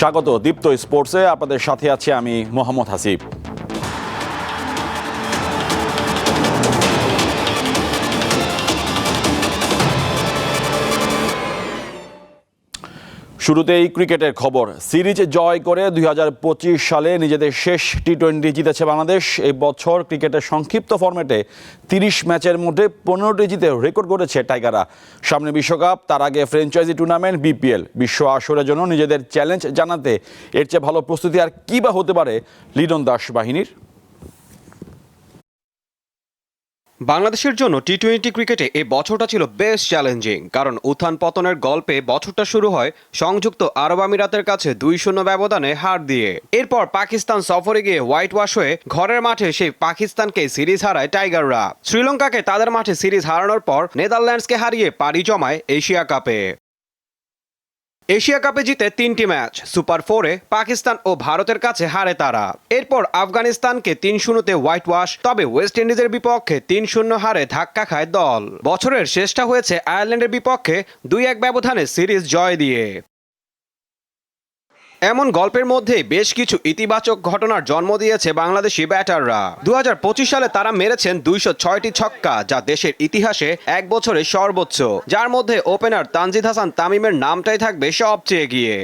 স্বাগত দীপ্ত স্পোর্টসে। আপনাদের সাথে আছি আমি মোহাম্মদ হাসিব। শুরুতেই ক্রিকেটের খবর। সিরিজ জয় করে দুই হাজার পঁচিশ সালে নিজেদের শেষ টি টোয়েন্টি জিতেছে বাংলাদেশ। এই বছর ক্রিকেটের সংক্ষিপ্ত ফরম্যাটে তিরিশ ম্যাচের মধ্যে পনেরোটি জিতে রেকর্ড করেছে টাইগাররা। সামনে বিশ্বকাপ, তার আগে ফ্র্যাঞ্চাইজি টুর্নামেন্ট, বিপিএল। বিশ্ব আসরের জন্য নিজেদের চ্যালেঞ্জ জানাতে এর চেয়ে ভালো প্রস্তুতি আর কী বা হতে পারে লিডন দাস বাহিনীর? বাংলাদেশের জন্য টি টোয়েন্টি ক্রিকেটে এ বছরটা ছিল বেশ চ্যালেঞ্জিং কারণ উত্থান পতনের গল্পে বছরটা শুরু হয় সংযুক্ত আরব আমিরাতের কাছে দুই শূন্য ব্যবধানে হার দিয়ে। এরপর পাকিস্তান সফরে গিয়ে হোয়াইট ওয়াশ হয়ে ঘরের মাঠে সেই পাকিস্তানকে সিরিজ হারায় টাইগাররা। শ্রীলঙ্কাকে তাদের মাঠে সিরিজ হারানোর পর নেদারল্যান্ডসকে হারিয়ে পাড়ি জমায় এশিয়া কাপে। এশিয়া কাপে জিতে তিনটি ম্যাচ। সুপার ফোরে পাকিস্তান ও ভারতের কাছে হারে তারা। এরপর আফগানিস্তানকে তিন শূন্যতে হোয়াইট ওয়াশ তবে ওয়েস্ট ইন্ডিজের বিপক্ষে তিন শূন্য হারে ধাক্কা খায় দল। বছরের শেষটা হয়েছে আয়ারল্যান্ডের বিপক্ষে দুই এক ব্যবধানে সিরিজ জয় দিয়ে। এমন গল্পের মধ্যে বেশ কিছু ইতিবাচক ঘটনার জন্ম দিয়েছে বাংলাদেশি ব্যাটাররা। দু হাজার পঁচিশ সালে তারা মেরেছেন দুইশো ছয়টি ছক্কা, যা দেশের ইতিহাসে এক বছরে সর্বোচ্চ। যার মধ্যে ওপেনার তানজিদ হাসান তামিমের নামটাই থাকবে সবচেয়ে এগিয়ে।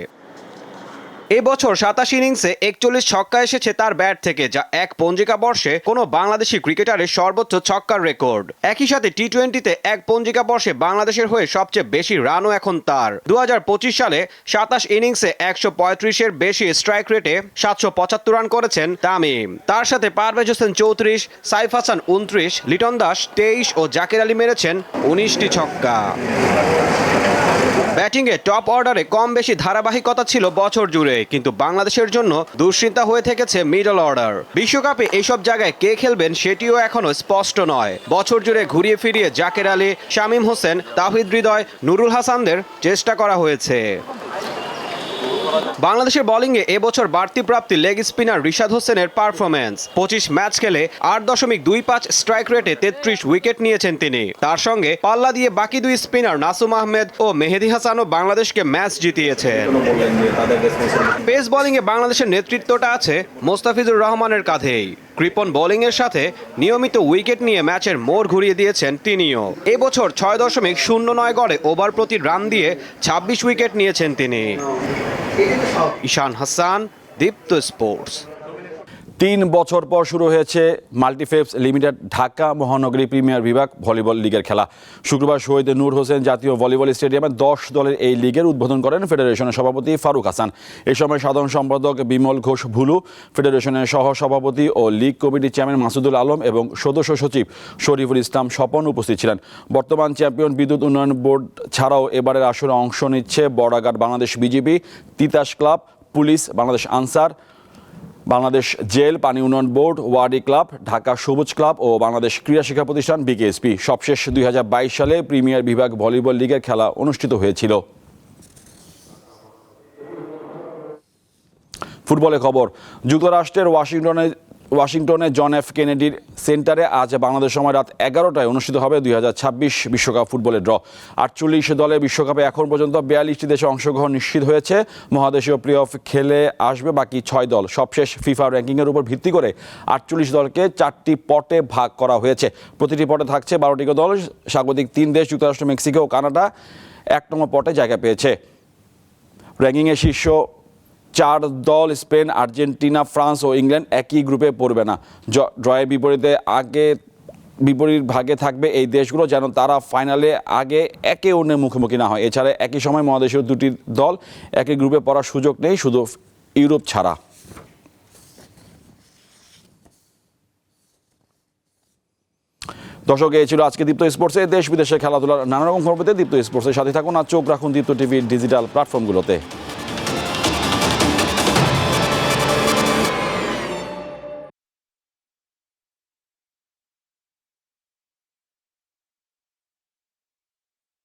এবছর সাতাশ ইনিংসে একচল্লিশ ছক্কা এসেছে তার ব্যাট থেকে, যা এক পঞ্জিকা বর্ষে কোনো বাংলাদেশি ক্রিকেটারের সর্বোচ্চ ছক্কার রেকর্ড। একই সাথে টি টোয়েন্টিতে এক পঞ্জিকা বর্ষে বাংলাদেশের হয়ে সবচেয়ে বেশি রানও এখন তার। দু হাজার পঁচিশ সালে সাতাশ ইনিংসে একশো পঁয়ত্রিশের বেশি স্ট্রাইক রেটে সাতশো পঁচাত্তর রান করেছেন তামিম। তার সাথে পারভেজ হোসেন চৌত্রিশ, সাইফ হাসান উনত্রিশ, লিটন দাস তেইশ ও জাকির আলী মেরেছেন উনিশটি ছক্কা। ব্যাটিংয়ে টপ অর্ডারে কম বেশি ধারাবাহিকতা ছিল বছর জুড়ে, কিন্তু বাংলাদেশের জন্য দুশ্চিন্তা হয়ে থেকেছে মিডল অর্ডার। বিশ্বকাপে এইসব জায়গায় কে খেলবেন সেটিও এখনও স্পষ্ট নয়। বছর জুড়ে ঘুরিয়ে ফিরিয়ে জাকের আলী, শামীম হোসেন, তাহিদ হৃদয়, নুরুল হাসানদের চেষ্টা করা হয়েছে। বাংলাদেশের বোলিংয়ে এবছর বাড়তি প্রাপ্তি লেগ স্পিনার রিশাদ হোসেনের পারফরমেন্স পঁচিশ ম্যাচ খেলে আট দশমিক দুই পাঁচ স্ট্রাইক রেটে তেত্রিশ উইকেট নিয়েছেন তিনি। তার সঙ্গে পাল্লা দিয়ে বাকি দুই স্পিনার নাসুম আহমেদ ও মেহেদি হাসানও বাংলাদেশকে ম্যাচ জিতিয়েছেন। পেস বোলিংয়ে বাংলাদেশের নেতৃত্বটা আছে মোস্তাফিজুর রহমানের কাঁধেই। কৃপন বোলিংয়ের সাথে নিয়মিত উইকেট নিয়ে ম্যাচের মোড় ঘুরিয়ে দিয়েছেন তিনিও। এবছর ছয় দশমিক শূন্য নয় গড়ে ওভার প্রতি রান দিয়ে ছাব্বিশ উইকেট নিয়েছেন তিনি। ঈশান হাসান দীপ্ত স্পোর্টস। তিন বছর পর শুরু হয়েছে মাল্টিফেপস লিমিটেড ঢাকা মহানগরী প্রিমিয়ার বিভাগ ভলিবল লিগের খেলা। শুক্রবার শহীদ নূর হোসেন জাতীয় ভলিবল স্টেডিয়ামে দশ দলের এই লিগের উদ্বোধন করেন ফেডারেশনের সভাপতি ফারুক হাসান। এ সময় সাধারণ সম্পাদক বিমল ঘোষ ভুলু, ফেডারেশনের সহ সভাপতি ও লিগ কমিটির চেয়ারম্যান মাসুদুল আলম এবং সদস্য সচিব শরীফুল ইসলাম স্বপন উপস্থিত ছিলেন। বর্তমান চ্যাম্পিয়ন বিদ্যুৎ উন্নয়ন বোর্ড ছাড়াও এবারের আসরে অংশ নিচ্ছে বর্ডাঘাট Bangladesh BJP, Titas club, police, Bangladesh Ansar Bangladesh jail, পানি উন্নয়ন বোর্ড, ওয়ার্ডি ক্লাব, ঢাকা সবুজ ক্লাব ও বাংলাদেশ ক্রীড়া শিক্ষা প্রতিষ্ঠান, বিকেএসপি। সবশেষ দুই হাজার বাইশ সালে প্রিমিয়ার বিভাগ ভলিবল লিগের খেলা অনুষ্ঠিত হয়েছিল। ফুটবলে খবর, যুক্তরাষ্ট্রের ওয়াশিংটনে ওয়াশিংটনে জন এফ কেনেডির সেন্টারে আজ বাংলাদেশ সময় রাত এগারোটায় অনুষ্ঠিত হবে দুই বিশ্বকাপ ফুটবলের ড্র। আটচল্লিশ দলে বিশ্বকাপে এখন পর্যন্ত বিয়াল্লিশটি দেশে অংশগ্রহণ নিশ্চিত হয়েছে। মহাদেশীয় প্লে অফ খেলে আসবে বাকি ছয় দল। সবশেষ ফিফা র্যাঙ্কিংয়ের উপর ভিত্তি করে আটচল্লিশ দলকে চারটি পটে ভাগ করা হয়েছে। প্রতিটি পটে থাকছে বারোটি দল। স্বাগতিক তিন দেশ, যুক্তরাষ্ট্র, মেক্সিকো ও কানাডা এক নম্বর পটে জায়গা পেয়েছে। র্যাঙ্কিংয়ে শীর্ষ চার দল, স্পেন, আর্জেন্টিনা, ফ্রান্স ও ইংল্যান্ড একই গ্রুপে পড়বে না। ড্রয়ের বিপরীতে আগে, বিপরীত ভাগে থাকবে এই দেশগুলো যেন তারা ফাইনালে আগে একে অন্যের মুখোমুখি না হয়। এছাড়া একই সময় মহাদেশের দুটি দল একই গ্রুপে পড়ার সুযোগ নেই, শুধু ইউরোপ ছাড়া। দর্শক, এই ছিল আজকে দীপ্ত স্পোর্টসে দেশ বিদেশে খেলাধুলার নানা রকম খবর পেতে দীপ্ত স্পোর্টসের সাথে থাকুন আর চোখ রাখুন দীপ্ত টিভির ডিজিটাল প্ল্যাটফর্মগুলোতে।